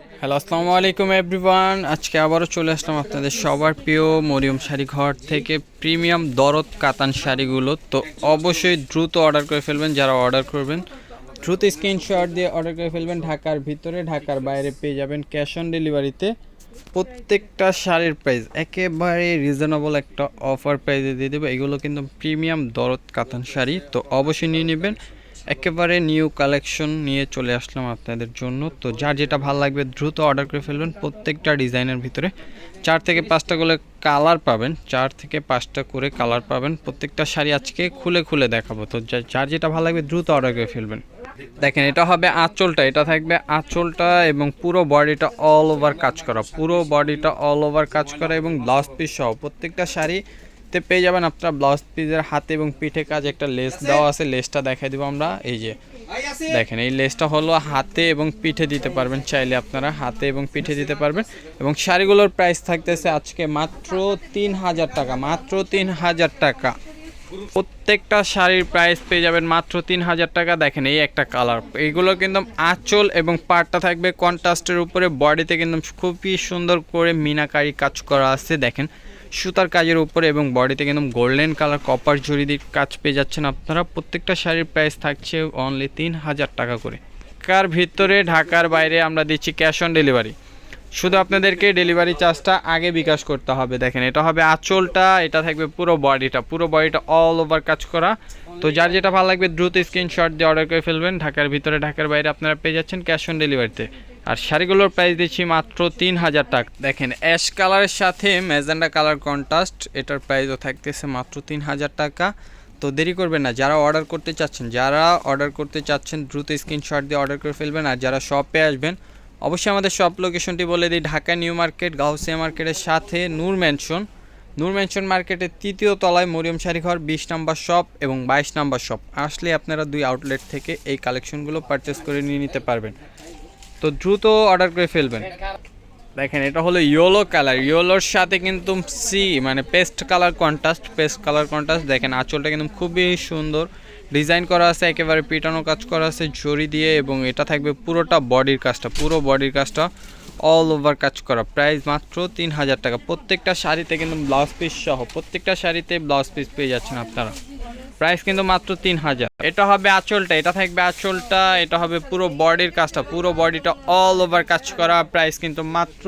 Hello আসসালামু আলাইকুম everyone আজকে আবারও চলে আসলাম আপনাদের সবার প্রিয় মরিয়ম শাড়ি ঘর থেকে প্রিমিয়াম দরদ কাতান শাড়িগুলো। তো অবশ্যই দ্রুত অর্ডার করে ফেলবেন, যারা অর্ডার করবেন, দ্রুত স্ক্রিনশট দিয়ে অর্ডার করে ফেলবেন। ঢাকার ভিতরে, ঢাকার বাইরে পেয়ে যাবেন ক্যাশ অন ডেলিভারিতে। প্রত্যেকটা শাড়ির প্রাইস একেবারে রিজনেবল একটা অফার প্রাইসে দিয়ে দেবো। এগুলো কিন্তু প্রিমিয়াম দরদ কাতান শাড়ি, তো অবশ্যই নিয়ে নেবেন। একেবারে নিউ কালেকশন নিয়ে চলে আসলাম আপনাদের জন্য। তো যার যেটা ভালো লাগবে দ্রুত অর্ডার করে ফেলবেন। প্রত্যেকটা ডিজাইনের ভিতরে চার থেকে পাঁচটা করে কালার পাবেন। চার থেকে পাঁচটা করে কালার পাবেন। প্রত্যেকটা শাড়ি আজকে খুলে খুলে দেখাবো। তো যার যেটা ভালো লাগবে দ্রুত অর্ডার করে ফেলবেন। দেখেন, এটা হবে আঁচলটা। এটা থাকবে আঁচলটা এবং পুরো বডিটা অল ওভার কাজ করা। পুরো বডিটা অল ওভার কাজ করা এবং ব্লাউজ পিস সহ প্রত্যেকটা শাড়িতে পেয়ে যাবেন আপনারা ব্লাউজ পিসের হাতে এবং পিঠে কাজ একটা লেস দেওয়া আছে লেসটা দেখাই দেবো আমরা। এই যে দেখেন এই লেসটা হলো হাতে এবং পিঠে দিতে পারবেন চাইলে আপনারা হাতে এবং পিঠে দিতে পারবেন। এবং শাড়িগুলোর প্রাইস থাকতেছে আজকে মাত্র তিন হাজার টাকা মাত্র তিন হাজার টাকা। প্রত্যেকটা শাড়ির প্রাইস পেয়ে যাবেন মাত্র তিন হাজার টাকা। দেখেন এই একটা কালার এইগুলো কিন্তু আঁচল এবং পাটটা থাকবে কন্ট্রাস্টের উপরে। বডিতে কিন্তু খুবই সুন্দর করে মিনাকারি কাজ করা আছে, দেখেন। সুতার কাজের উপরে এবং বডিতে কিন্তু গোল্ডেন কালার কপার জড়ি দিয়ে কাজ পেয়ে যাচ্ছেন আপনারা। প্রত্যেকটা শাড়ির প্রাইস থাকছে অনলি তিন হাজার টাকা করে। ঢাকার ভিতরে, ঢাকার বাইরে আমরা দিচ্ছি ক্যাশ অন ডেলিভারি শুধু আপনাদেরকে ডেলিভারি চার্জটা আগে বিকাশ করতে হবে। দেখেন, এটা হবে আঁচলটা, এটা থাকবে পুরো বডিটা পুরো বডিটা অল ওভার কাজ করা। তো যার যেটা ভালো লাগবে, দ্রুত স্ক্রিনশট দিয়ে অর্ডার করে ফেলবেন। ঢাকার ভিতরে, ঢাকার বাইরে আপনারা পেয়ে যাচ্ছেন ক্যাশ অন ডেলিভারিতে আর শাড়িগুলোর প্রাইস দিচ্ছি মাত্র তিন হাজার টাকা। দেখেন অ্যাশ কালারের সাথে ম্যাজেন্ডা কালার কন্ট্রাস্ট এটার প্রাইসও থাকতেছে মাত্র তিন হাজার টাকা। তো দেরি করবেন না, যারা অর্ডার করতে চাচ্ছেন, যারা অর্ডার করতে চাচ্ছেন, দ্রুত স্ক্রিনশট দিয়ে অর্ডার করে ফেলবেন। আর যারা শপে আসবেন অবশ্যই আমাদের শপ লোকেশনটি বলে দিই, ঢাকা নিউ মার্কেট, গাউসিয়া মার্কেটের সাথে নূর ম্যানশন নূর ম্যানশন মার্কেটের তৃতীয় তলায় মরিয়ম শাড়ি ঘর, বিশ নাম্বার শপ এবং বাইশ নাম্বার শপ আসলে আপনারা দুই আউটলেট থেকে এই কালেকশনগুলো পারচেস করে নিয়ে নিতে পারবেন। তো দ্রুত অর্ডার করে ফেলবেন। দেখেন, এটা হলো ইয়েলো কালার ইয়েলোর সাথে কিন্তু সি মানে pastel colour contrast pastel colour contrast দেখেন, আঁচলটা কিন্তু খুবই সুন্দর। ডিজাইন করা আছে, একেবারে পিটানো কাজ করা আছে, জড়ি দিয়ে এবং এটা থাকবে পুরোটা বডির কাজটা, পুরো বডির কাজটা অল ওভার কাজ করা। প্রাইস মাত্র তিন হাজার টাকা। প্রত্যেকটা শাড়িতে কিন্তু ব্লাউজ পিস সহ, প্রত্যেকটা শাড়িতে ব্লাউজ পিস পেয়ে যাচ্ছেন আপনারা। প্রাইস কিন্তু মাত্র তিন হাজার এটা হবে আঁচলটা, এটা থাকবে আঁচলটা, এটা হবে পুরো বডির কাজটা, পুরো বডিটা অল ওভার কাজ করা। প্রাইস কিন্তু মাত্র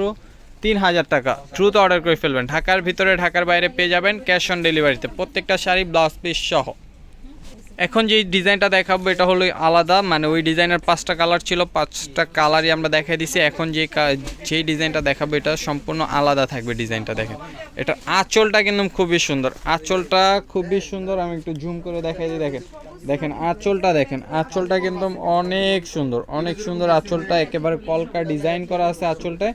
তিন হাজার টাকা। দ্রুত অর্ডার করে ফেলবেন। ঢাকার ভিতরে, ঢাকার বাইরে পেয়ে যাবেন ক্যাশ অন ডেলিভারিতে প্রত্যেকটা শাড়ি ব্লাউজ পিস সহ। এখন যে ডিজাইনটা দেখাবো, এটা হলো আলাদা। মানে ওই ডিজাইনের পাঁচটা কালার ছিল, পাঁচটা কালারই আমরা দেখাই দিছি। এখন যে যেই ডিজাইনটা দেখাবো, এটা সম্পূর্ণ আলাদা থাকবে ডিজাইনটা দেখেন এটা আঁচলটা কিন্তু খুবই সুন্দর। আঁচলটা খুবই সুন্দর, আমি একটু জুম করে দেখাই দিই, দেখেন। দেখেন, আঁচলটা দেখেন। আঁচলটা কিন্তু অনেক সুন্দর অনেক সুন্দর আঁচলটা। একেবারে কলকা ডিজাইন করা আছে আঁচলটায়।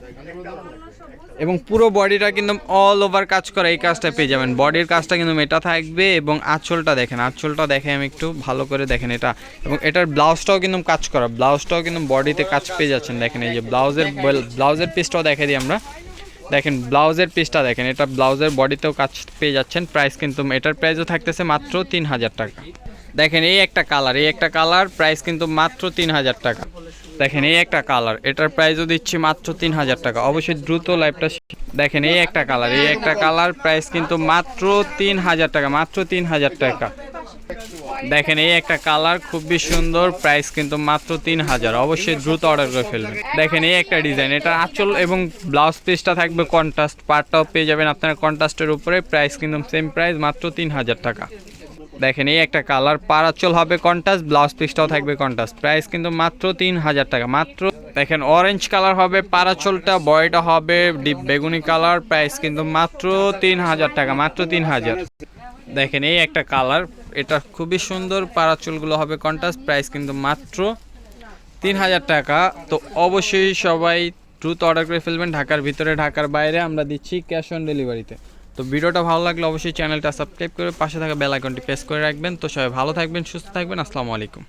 এবং পুরো বডিটা কিন্তু অল ওভার কাজ করা, এই কাজটা পেয়ে যাবেন। বডির কাজটা কিন্তু এটা থাকবে এবং আঁচলটা দেখেন, আঁচলটা দেখে আমি একটু ভালো করে দেখেন এটা। এবং এটার ব্লাউজটাও কিন্তু কাজ করা ব্লাউজটাও কিন্তু বডিতে কাজ পেয়ে যাচ্ছেন। দেখেন এই যে ব্লাউজের ব্লাউজের পিসটাও দেখে দিই আমরা। দেখেন ব্লাউজের পিসটা দেখেন, এটা ব্লাউজের বডিতেও কাজ পেয়ে যাচ্ছেন। প্রাইস কিন্তু, এটার প্রাইসও থাকতেছে মাত্র তিন হাজার টাকা। দেখেন, এই একটা কালার এই একটা কালার প্রাইস কিন্তু মাত্র তিন হাজার টাকা। দেখেন, এই একটা কালার এটার প্রাইসও দিচ্ছি মাত্র তিন হাজার টাকা। অবশ্যই দ্রুত লাইভটা দেখেন, এই একটা কালার এই একটা কালার প্রাইস কিন্তু মাত্র তিন হাজার টাকা, মাত্র তিন হাজার টাকা। দেখেন, এই একটা কালার খুবই সুন্দর প্রাইস কিন্তু মাত্র তিন হাজার অবশ্যই দ্রুত অর্ডার করে ফেলবেন। দেখেন, এই একটা ডিজাইন এটা আঁচল এবং ব্লাউজ পিসটা থাকবে কন্ট্রাস্ট পার্টটাও পেয়ে যাবেন আপনার কন্ট্রাস্টের উপরে প্রাইস কিন্তু সেম প্রাইস মাত্র তিন হাজার টাকা। দেখেন, এই একটা কালার পারাচল হবে কন্টাস ব্লাউজ পিসটাও থাকবে কন্টাস প্রাইস কিন্তু মাত্র তিন হাজার টাকা। মাত্র দেখেন অরেঞ্জ কালার হবে পারাচলটা, বয়টা হবে ডিপ বেগুনি কালার, প্রাইস কিন্তু মাত্র তিন হাজার টাকা, মাত্র তিন হাজার। দেখেন, এই একটা কালার, এটা খুবই সুন্দর পারাচুলগুলো হবে কন্টাস প্রাইস কিন্তু মাত্র তিন হাজার টাকা। তো অবশ্যই সবাই দ্রুত অর্ডার করে ফেলবেন, ঢাকার ভিতরে, ঢাকার বাইরে। আমরা দিচ্ছি ক্যাশ অন ডেলিভারিতে তো ভিডিওটা ভালো লাগলে অবশ্যই চ্যানেলটা সাবস্ক্রাইব করে পাশে থাকা বেল আইকনটি প্রেস করে রাখবেন। তো সবাই ভালো থাকবেন, সুস্থ থাকবেন, আসসালামু আলাইকুম।